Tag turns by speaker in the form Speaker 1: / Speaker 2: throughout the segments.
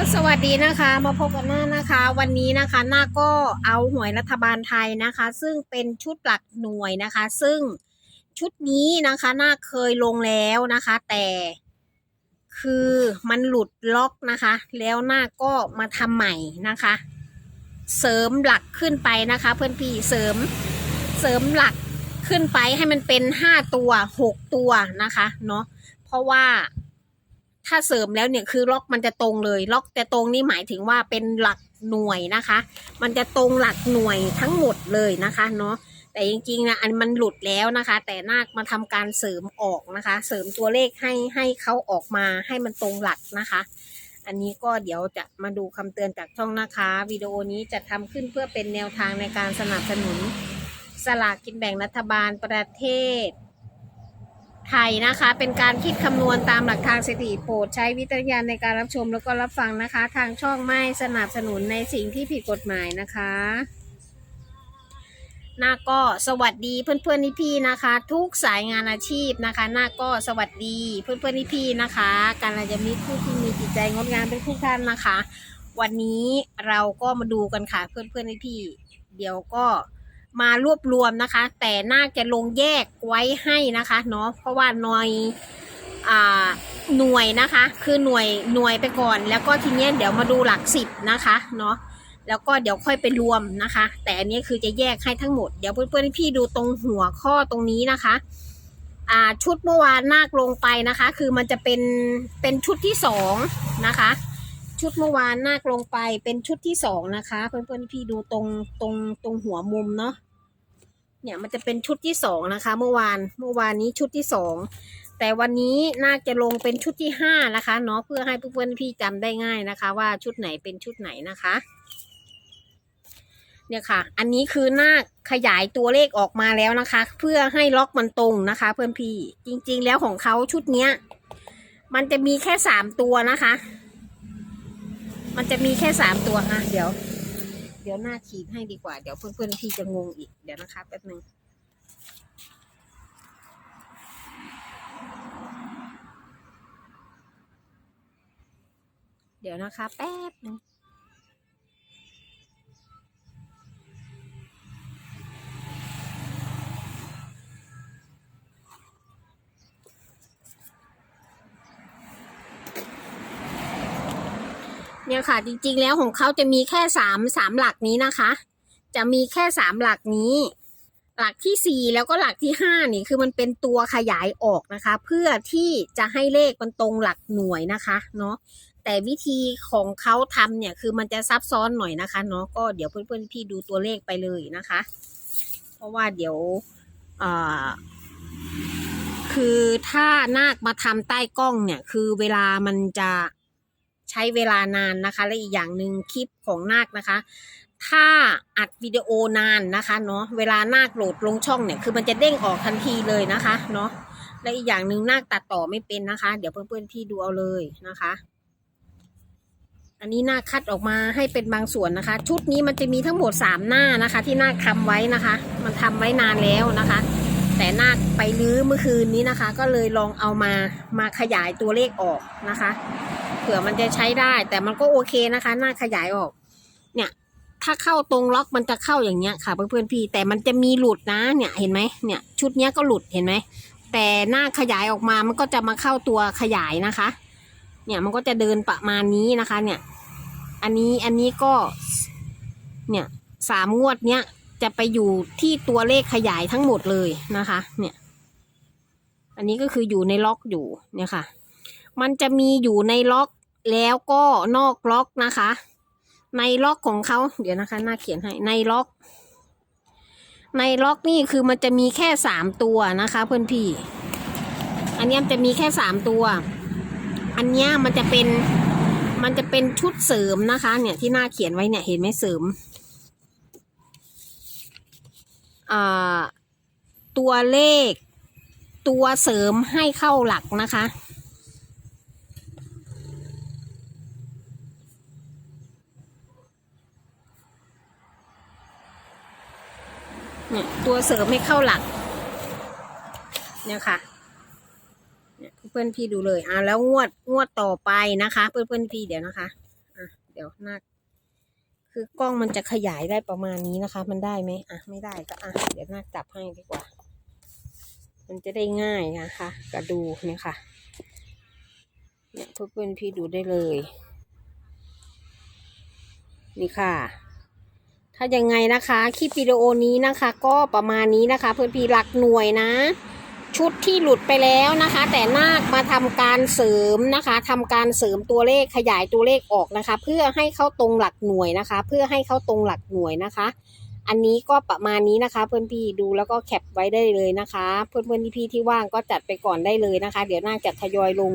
Speaker 1: สวัสดีนะคะมาพบกันหน้านะคะ วันนี้นะคะหน้าก็เอาหวยรัฐบาลไทยนะคะ ซึ่งเป็นชุดหลักหน่วยนะคะ ซึ่งชุดนี้นะคะหน้าเคยลงแล้วนะคะ แต่คือมันหลุดล็อกนะคะ แล้วหน้าก็มาทำใหม่นะคะ เสริมหลักขึ้นไปนะคะ เพื่อนพี่เสริมเสริมหลักขึ้นไปให้มันเป็นห้าตัวหกตัวนะคะเนาะเพราะว่า ถ้าเสริมแล้วเนี่ยคือล็อกมันจะตรงเลย ล็อกแต่ตรงนี่หมายถึงว่าเป็นหลักหน่วยนะคะ มันจะตรงหลักหน่วยทั้งหมดเลยนะคะเนาะแต่จริงๆนะอันมันหลุดแล้วนะคะ แต่นาคมาทำการเสริมออกนะคะ เสริมตัวเลขให้ให้เขาออกมาให้มันตรงหลักนะคะ อันนี้ก็เดี๋ยวจะมาดูคำเตือนจากช่องนะคะวิดีโอนี้จะทำขึ้นเพื่อเป็นแนวทางในการสนับสนุน สลากกินแบ่งรัฐบาลประเทศ ไทยนะคะ เป็นการคิดคำนวณตามหลักทางสถิติโปรดใช้วิจารณญาณในการรับชมแล้วก็รับฟังนะคะ ทางช่องไม่สนับสนุนในสิ่งที่ผิดกฎหมายนะคะน้าก็สวัสดีเพื่อนๆพี่ๆนะคะ ทุกสายงานอาชีพนะคะน้าก็สวัสดีเพื่อนๆพี่ๆนะคะ การอาจะมีผู้ที่มีจิตใจงดงามเป็นทุกท่านนะคะ วันนี้เราก็มาดูกันค่ะเพื่อนๆพี่ๆเดี๋ยวก็ มารวบรวมนะคะ แต่น่าจะลงแยกไว้ให้นะคะเนาะเพราะว่าหน่วยอ่าหน่วยนะคะ คือหน่วยหน่วยไปก่อน แล้วก็ทีเนี้ยเดี๋ยวมาดูหลักสิบนะคะเนาะแล้วก็เดี๋ยวค่อยไปรวมนะคะ แต่อันนี้คือจะแยกให้ทั้งหมดเดี๋ยวเพื่อนๆพี่ดูตรงหัวข้อตรงนี้นะคะอ่าชุดเมื่อวานนาคลงไปนะคะ คือมันจะเป็นเป็นชุดที่สองนะคะ ชุดเมื่อวานนาคลงไปเป็นชุดที่สองนะคะ เพื่อนๆพี่ดูตรงตรงตรงหัวมุมเนาะเนี่ยมันจะเป็นชุดที่สองนะคะ เมื่อวานเมื่อวานนี้ชุดที่สองแต่วันนี้น่าจะลงเป็นชุดที่ห้านะคะเนาะเพื่อให้เพื่อนๆพี่จำได้ง่ายนะคะ ว่าชุดไหนเป็นชุดไหนนะคะ เนี่ยค่ะ อันนี้คือหน้าขยายตัวเลขออกมาแล้วนะคะ เพื่อให้ล็อกมันตรงนะคะ เพื่อนพี่จริงๆแล้วของเขาชุดเนี้ย มันจะมีแค่สามตัวนะคะ มันจะมีแค่สามตัวอะเดี๋ยว เดี๋ยวหน้าขีดให้ดีกว่า เดี๋ยวเพื่อนๆพี่จะงงอีก เดี๋ยวนะคะแป๊บนึงเดี๋ยวนะคะแป๊บนึง เนี่ยค่ะ จริงๆแล้วของเขาจะมีแค่สามสามหลักนี้นะคะ จะมีแค่สามหลักนี้ หลักที่สี่แล้วก็หลักที่ห้านี่คือมันเป็นตัวขยายออกนะคะ เพื่อที่จะให้เลขมันตรงหลักหน่วยนะคะเนาะแต่วิธีของเขาทำเนี่ยคือมันจะซับซ้อนหน่อยนะคะเนาะก็เดี๋ยวเพื่อนๆพี่ดูตัวเลขไปเลยนะคะ เพราะว่าเดี๋ยวคือถ้านาคมาทำใต้กล้องเนี่ย คือเวลามันจะ ใช้เวลานานนะคะ และอีกอย่างหนึ่งคลิปของนาคนะคะ ถ้าอัดวิดีโอนานนะคะเนาะเวลานาคโหลดลงช่องเนี่ยคือมันจะเด้งออกทันทีเลยนะคะเนาะและอีกอย่างหนึ่งนาคตัดต่อไม่เป็นนะคะ เดี๋ยวเพื่อนๆพี่ดูเอาเลยนะคะ อันนี้นาคคัดออกมาให้เป็นบางส่วนนะคะ ชุดนี้มันจะมีทั้งหมดสามหน้านะคะ ที่นาคทำไว้นะคะ มันทำไว้นานแล้วนะคะ แต่นาคไปลื้อเมื่อคืนนี้นะคะ ก็เลยลองเอามามาขยายตัวเลขออกนะคะ ผื่อมันจะใช้ได้ แต่มันก็โอเคนะคะ หน้าขยายออก เนี่ย ถ้าเข้าตรงล็อกมันจะเข้าอย่างเงี้ยค่ะเพื่อนๆพี่ แต่มันจะมีหลุดนะ เนี่ยเห็นไหมเนี่ย ชุดเนี้ยก็หลุดเห็นไหมแต่หน้าขยายออกมามันก็จะมาเข้าตัวขยายนะคะ เนี่ยมันก็จะเดินประมาณนี้นะคะ เนี่ย อันนี้อันนี้ก็ เนี่ยสามงวดเนี้ยจะไปอยู่ที่ตัวเลขขยายทั้งหมดเลยนะคะ เนี่ย อันนี้ก็คืออยู่ในล็อกอยู่เนี่ยค่ะ มันจะมีอยู่ในล็อก แล้วก็นอกล็อกนะคะ ในล็อกของเขาเดี๋ยวนะคะหน้าเขียนให้ในล็อก ในล็อกนี่คือมันจะมีแค่สามตัวนะคะเพื่อนพี่ อันนี้มันจะมีแค่สามตัว อันนี้มันจะเป็นมันจะเป็นชุดเสริมนะคะ เนี่ยที่หน้าเขียนไว้เนี่ยเห็นไหมเสริมอ่าตัวเลข ตัวเสริมให้เข้าหลักนะคะ เนี่ยตัวเสริมให้เข้าหลัก เนี่ยค่ะเนี่ยเพื่อนพี่ดูเลยอ่าแล้วงวดงวดต่อไปนะคะ เพื่อนๆพี่เดี๋ยวนะคะอ่าเดี๋ยวนาคคือกล้องมันจะขยายได้ประมาณนี้นะคะ มันได้ไหมอะไม่ได้ก็อะเดี๋ยวนาคจับให้ดีกว่า มันจะได้ง่ายนะคะก็ดูเนี่ยค่ะ เนี่ยเพื่อนๆพี่ดูได้เลย นี่ค่ะ ถ้ายังไงนะคะ คลิปวิดีโอนี้นะคะ ก็ประมาณนี้นะคะ เพื่อนพี่หลักหน่วยนะ ชุดที่หลุดไปแล้วนะคะ แต่นาคมาทำการเสริมนะคะทำการเสริมตัวเลขขยายตัวเลขออกนะคะ เพื่อให้เข้าตรงหลักหน่วยนะคะ เพื่อให้เข้าตรงหลักหน่วยนะคะ อันนี้ก็ประมาณนี้นะคะ เพื่อนพี่ดูแล้วก็แคปไว้ได้เลยนะคะ เพื่อนเพื่อนพี่ที่ว่างก็จัดไปก่อนได้เลยนะคะ เดี๋ยวนาคจะทยอยลง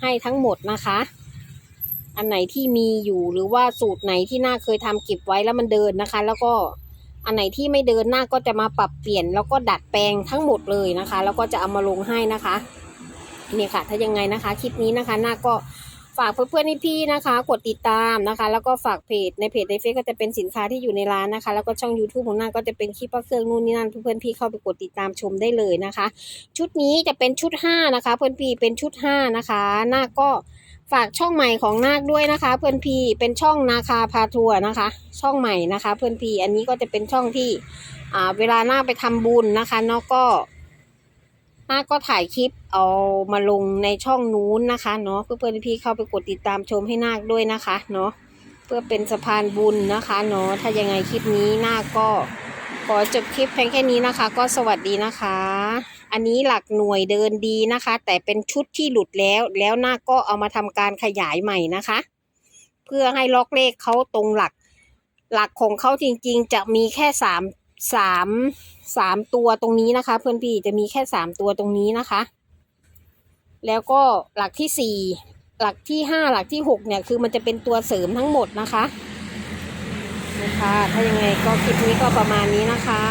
Speaker 1: ให้ทั้งหมดนะคะ อันไหนที่มีอยู่หรือว่าสูตรไหนที่นาเคยทำเก็บไว้แล้วมันเดินนะคะ แล้วก็อันไหนที่ไม่เดินหน้าก็จะมาปรับเปลี่ยน แล้วก็ดัดแปลงทั้งหมดเลยนะคะ แล้วก็จะเอามาลงให้นะคะนี่ค่ะ ถ้ายังไงนะคะคลิปนี้นะคะหน้าก็ฝากเพื่อนๆพี่ๆนะคะ กดติดตามนะคะ แล้วก็ฝากเพจในเพจในเฟซก็จะเป็นสินค้าที่อยู่ในร้านนะคะ แล้วก็ช่อง YouTube ของหน้าก็จะเป็นคลิปเครื่องนู่นนี่นั่นเพื่อนๆพี่เข้าไปกดติดตามชมได้เลยนะคะ ชุดนี้จะเป็นชุดห้านะคะ เพื่อนพี่เป็นชุดห้านะคะ หน้าก็ ฝากช่องใหม่ของนาคด้วยนะคะ เพื่อนพี่เป็นช่องนาคาพาทัวร์นะคะ ช่องใหม่นะคะ เพื่อนพี่อันนี้ก็จะเป็นช่องที่อ่าเวลานาคไปทำบุญนะคะเนาะก็นาคก็ถ่ายคลิปเอามาลงในช่องนู้นนะคะเนาะเพื่อนเพื่อนพี่เข้าไปกดติดตามชมให้นาคด้วยนะคะเนาะเพื่อเป็นสะพานบุญนะคะเนาะถ้ายังไงคลิปนี้นาคก็ ขอจบคลิปเพียงแค่นี้นะคะ ก็สวัสดีนะคะ อันนี้หลักหน่วยเดินดีนะคะ แต่เป็นชุดที่หลุดแล้ว แล้วหน้าก็เอามาทำการขยายใหม่นะคะ เพื่อให้ล็อกเลขเขาตรงหลัก หลักของเขาจริงๆ จะมีแค่สามสามสามตัวตรงนี้นะคะ เพื่อนพี่จะมีแค่สามตัวตรงนี้นะคะ แล้วก็หลักที่สี่หลักที่ห้าหลักที่หกเนี่ยคือมันจะเป็นตัวเสริมทั้งหมดนะคะ นะคะถ้ายังไงก็คลิปนี้ก็ประมาณนี้นะคะ